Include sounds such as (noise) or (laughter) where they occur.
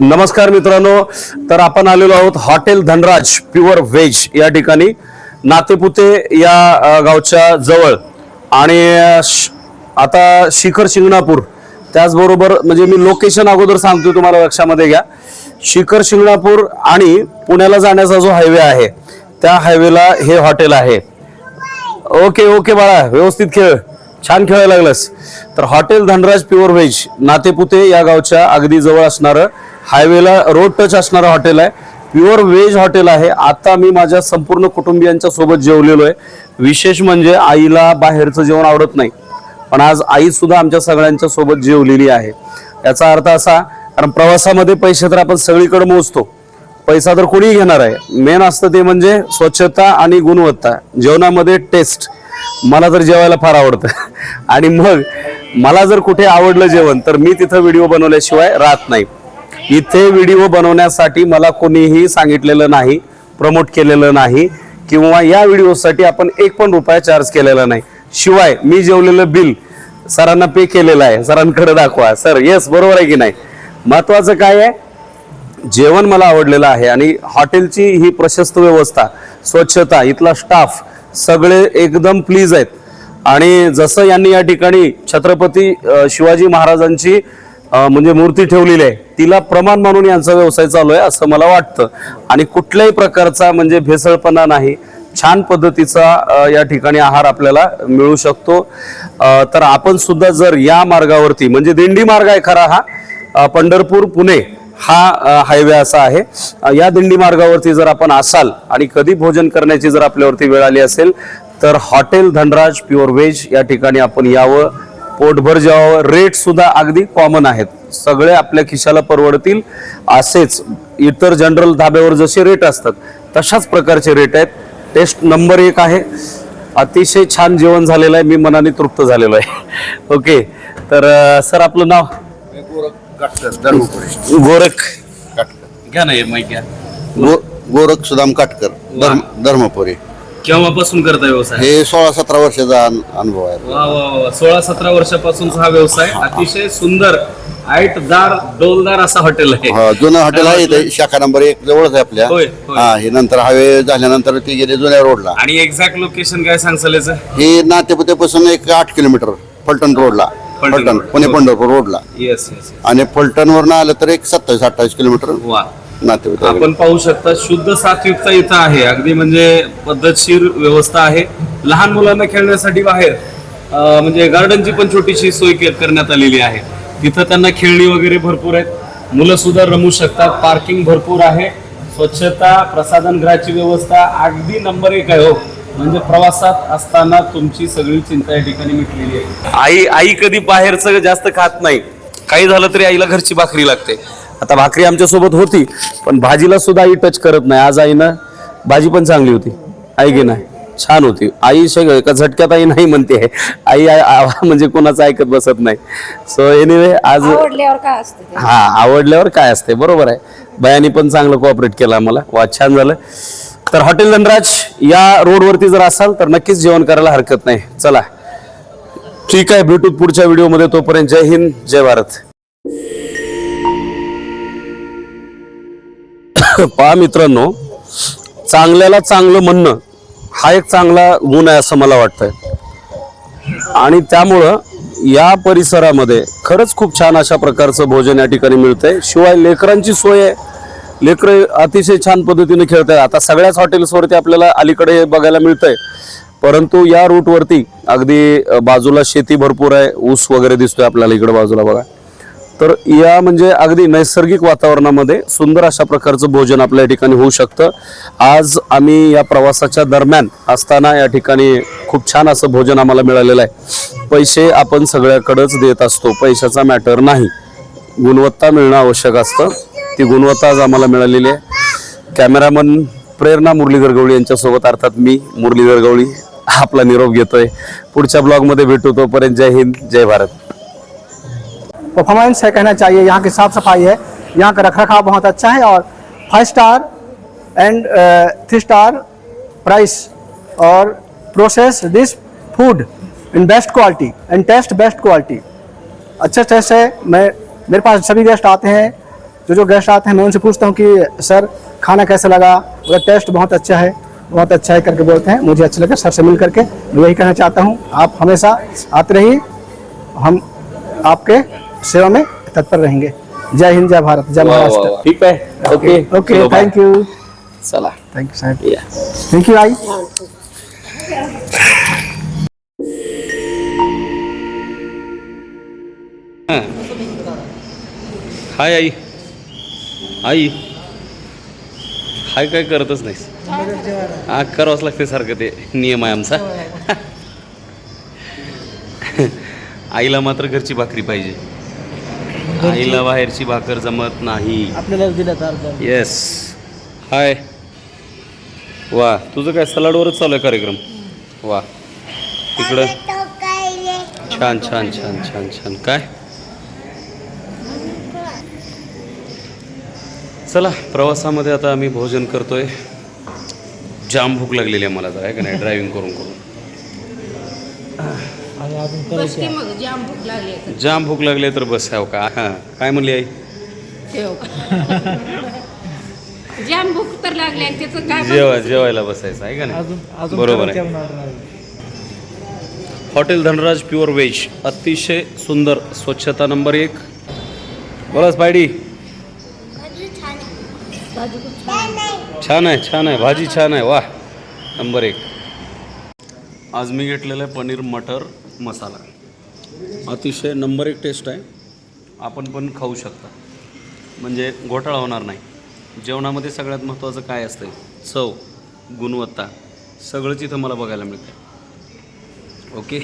नमस्कार मित्रांनो तर आपण आलेलो आहोत हॉटेल धनराज प्युअर व्हेज या ठिकाणी. नातेपुते या गावच्या जवळ. आणि श- आता शिखर शिंगणापूर त्याचबरोबर म्हणजे मी लोकेशन अगोदर सांगतो तुम्हाला लक्षामध्ये घ्या. शिखर शिंगणापूर आणि पुण्याला जाण्याचा जो हायवे आहे त्या हायवेला हे हॉटेल आहे. ओके ओके बाळा व्यवस्थित खेळ. छान खेळायला लागलास. तर hotel Dhanraj pure veg Natepute या गावच्या अगदी जवळ असणारं हायवेला रोड टच असणारं हॉटेल आहे. प्युअर व्हेज हॉटेल आहे. आता मी माझ्या संपूर्ण कुटुंबियांच्या सोबत जेवलेलो आहे. विशेष म्हणजे आईला बाहेरचं जेवण आवडत नाही. पण आज आई सुद्धा आमच्या सगळ्यांच्या सोबत जेवलेली आहे. याचा अर्थ असा कारण प्रवासामध्ये पैसे तर आपण सगळीकडे मोजतो. पैसा तर कोणीही घेणार आहे. मेन असतं ते म्हणजे स्वच्छता आणि गुणवत्ता. जेवणामध्ये टेस्ट मला तर जेवायला फार आवडतं. आणि मग मला जर कुठे आवडलं जेवण तर मी तिथं व्हिडिओ बनवल्याशिवाय राहत नाही. इथे व्हिडिओ बनवण्यासाठी मला कोणीही सांगितलेलं नाही प्रमोट केलेलं नाही किंवा या व्हिडिओसाठी आपण एक पण रुपया चार्ज केलेला नाही. शिवाय मी जेवलेलं बिल सरांना पे केलेलं आहे. सरांकडे दाखवा. सर येस बरोबर आहे की नाही? महत्वाचं काय आहे? जेवण मला आवडलेलं आहे आणि हॉटेलची ही प्रशस्त व्यवस्था स्वच्छता इथला स्टाफ सगळे एकदम प्लीज आहेत. आणि जसं यांनी या ठिकाणी छत्रपती शिवाजी महाराजांची म्हणजे मूर्ती ठेवलेली आहे तिला प्रमाण मानून यांचा व्यवसाय चालू आहे असं मला वाटतं. आणि कुठल्याही प्रकारचा म्हणजे भेसळपणा नाही छान पद्धतीचा या ठिकाणी आहार आपल्याला मिळू शकतो. तर आपण सुद्धा जर या मार्गावरती म्हणजे दिंडी मार्ग आहे खरा हा पंढरपूर पुणे हा हायवे असा आहे. या दिंडी मार्गावरती जर आपण असाल आणि कधी भोजन करण्याची जर आपल्यावरती वेळ आली असेल तर हॉटेल धनराज प्युअर व्हेज या ठिकाणी आपण यावं. पोटभर जेवावं. रेट सुद्धा अगदी कॉमन आहेत. सगळे आपल्या खिशाला परवडतील. असेच इतर जनरल धाब्यावर जसे रेट असतात तशाच प्रकारचे रेट आहेत. टेस्ट नंबर एक आहे. अतिशय छान जेवण झालेलं आहे. मी मनाने तृप्त झालेलो आहे. (laughs) ओके तर सर आपलं नाव? गोरख घ्या ना माहिती घ्या. गो- गोरख सुदाम काटकर धर्म धर्मपुरी. केव्हापासून करता व्यवसाय? हे सोळा सतरा वर्षाचा अन- अनुभव आहे. वा वा वा. सोळा सतरा वर्षापासूनचा हा व्यवसाय. अतिशय सुंदर आयटदार डोलदार असा हॉटेल आहे. हा, जुनं हॉटेल आहे इथे शाखा नंबर एक जवळच आहे आपल्या. होय, होय. हा हे नंतर हवे झाल्यानंतर ती गेले जुन्या रोडला. आणि एक्झॅक्ट लोकेशन काय सांगसाल याचं? हे नातेपुतेपासून एक आठ किलोमीटर फलटण रोडला. फलटण. पुणे पंढरपूर रोडला. येस येस आणि फलटणवरनं आलं तर एक सत्तावीस अठ्ठावीस किलोमीटर. वा. नातेपुते आपण पाहू शकता शुद्ध सात्विकता इथं आहे. अगदी म्हणजे पद्धतशीर व्यवस्था आहे. लहान मुलांना खेळण्यासाठी बाहेर अं, म्हणजे गार्डनची पण छोटीशी सोय के- करण्यात आलेली आहे. तिथं त्यांना खेळणी वगैरे भरपूर आहेत. मुलं सुद्धा रमू शकतात. पार्किंग भरपूर आहे. स्वच्छता प्रसाधनगृहाची व्यवस्था अगदी नंबर एक आहे हो. म्हणजे प्रवासात असताना तुमची सगळी चिंता या ठिकाणी मिटलेली आहे. आई आई कधी बाहेरचं जास्त खात नाही. काही झालं तरी आईला घरची भाकरी लागते. आता भाकरी आमच्यासोबत होती पण भाजीला सुद्धा आई टच करत नाही. आज आईनं भाजी पण चांगली होती. आई की नाही छान होती. आई शे एका झटक्यात आई नाही म्हणते. आई म्हणजे कोणाचं ऐकत बसत नाही. सो एनिवे आज आवडल्यावर काय असते ते? हा आवडल्यावर काय असते बरोबर आहे. बयानी पण चांगलं कोऑपरेट केलं आम्हाला. वा छान झालं. तर हॉटेल धनराज या रोडवरती जर असाल तर नक्कीच जेवण करायला हरकत नाही. चला. ठीक आहे भेटू पुढच्या व्हिडिओमध्ये तोपर्यंत. जय हिंद जय भारत. (coughs) पहा मित्रांनो चांगल्याला चांगलं म्हणणं हा एक चांगला गुण आहे असं मला वाटतंय. आणि त्यामुळं या परिसरामध्ये खरंच खूप छान अशा प्रकारचं भोजन या ठिकाणी मिळतंय. शिवाय लेकरांची सोय आहे. लेकरं अतिशय छान पद्धतीने खेळत आहेत आता सगळ्याच हॉटेल्सवरती आपल्याला अलीकडे बघायला मिळतंय. परंतु या रूटवरती अगदी बाजूला शेती भरपूर आहे. ऊस वगैरे दिसतोय आपल्याला इकडे बाजूला बघा. तर या म्हणजे अगदी नैसर्गिक वातावरणामध्ये सुंदर अशा प्रकारचं भोजन आपल्या ठिकाणी होऊ शकतं. आज आम्ही या प्रवासाच्या दरम्यान असताना या ठिकाणी खूप छान असं भोजन आम्हाला मिळालेलं आहे. पैसे आपण सगळ्याकडंच देत असतो. पैशाचा मॅटर नाही. गुणवत्ता मिळणं आवश्यक असतं. ती गुणवत्ता आज आम्हाला मिळालेली आहे. कॅमेरामन प्रेरणा मुरलीधर गवळी यांच्यासोबत अर्थात मी मुरलीधर गवळी आपला निरोप घेतोय. पुढच्या ब्लॉगमध्ये भेटू तोपर्यंत जय हिंद जय भारत. परफॉर्मेंस है, कहना चाहिए। यहाँ की साफ़ सफ़ाई है। यहाँ का रख रखाव बहुत अच्छा है और five star and three star price और process this food in best quality and taste best quality अच्छे टेस्ट है। मैं, मेरे पास सभी गेस्ट आते हैं। जो जो गेस्ट आते हैं, मैं उनसे पूछता हूँ कि, सर, खाना कैसा लगा? उधर टेस्ट बहुत अच्छा है। बहुत अच्छा है, करके बोलते हैं। मुझे अच्छा लगा सर से मिल करके। मैं यही कहना चाहता हूँ। आप हमेशा आते रहिए। हम आपके सेवा में तत्पर रहेंगे। जय हिंद जय भारत जय महाराष्ट्र. ठीक आहे ओके ओके. थैंक यू चला। थैंक यू साहेब या थैंक यू आई हाय आई. आई. हाय काय करतच नाहीस? हा करावंच लागते सारखं ते नियम आहे आमचा. (laughs) आईला मात्र घरची भाकरी पाहिजे. आईला बाहेरची भाकर जमत नाही. आपल्याला दिलं येस हाय वा तुझं काय सलाडवरच चालू आहे कार्यक्रम? वा. तिकडं छान छान छान छान छान. काय? चला प्रवासामध्ये आता आम्ही भोजन करतोय. जाम भूक लागलेली आहे मला तर आहे का नाही? ड्रायव्हिंग करून करून. बस की मग जाम भूक लागली आहे जाम भूक लागली आहे तर बस हाव का? हां काय म्हणली आई? ठेव. जाम भूक तर लागली आहे त्याचं काय जेवा जेवायला बसायचं आहे का नाही? बरोबर आहे. हॉटेल धनराज प्युअर व्हेज अतिशय सुंदर स्वच्छता नंबर एक. बोलास पायडी छान आहे. छान आहे. भाजी छान आहे. वा नंबर एक. आज मी घेतलेलं आहे पनीर मटर. मसाला. अतिशय नंबर एक टेस्ट आहे. आपण पण खाऊ शकता. म्हणजे घोटाळा होणार नाही. जेवणामध्ये सगळ्यात महत्त्वाचं काय असतं चव गुणवत्ता सगळंच इथं मला बघायला मिळतं ओके?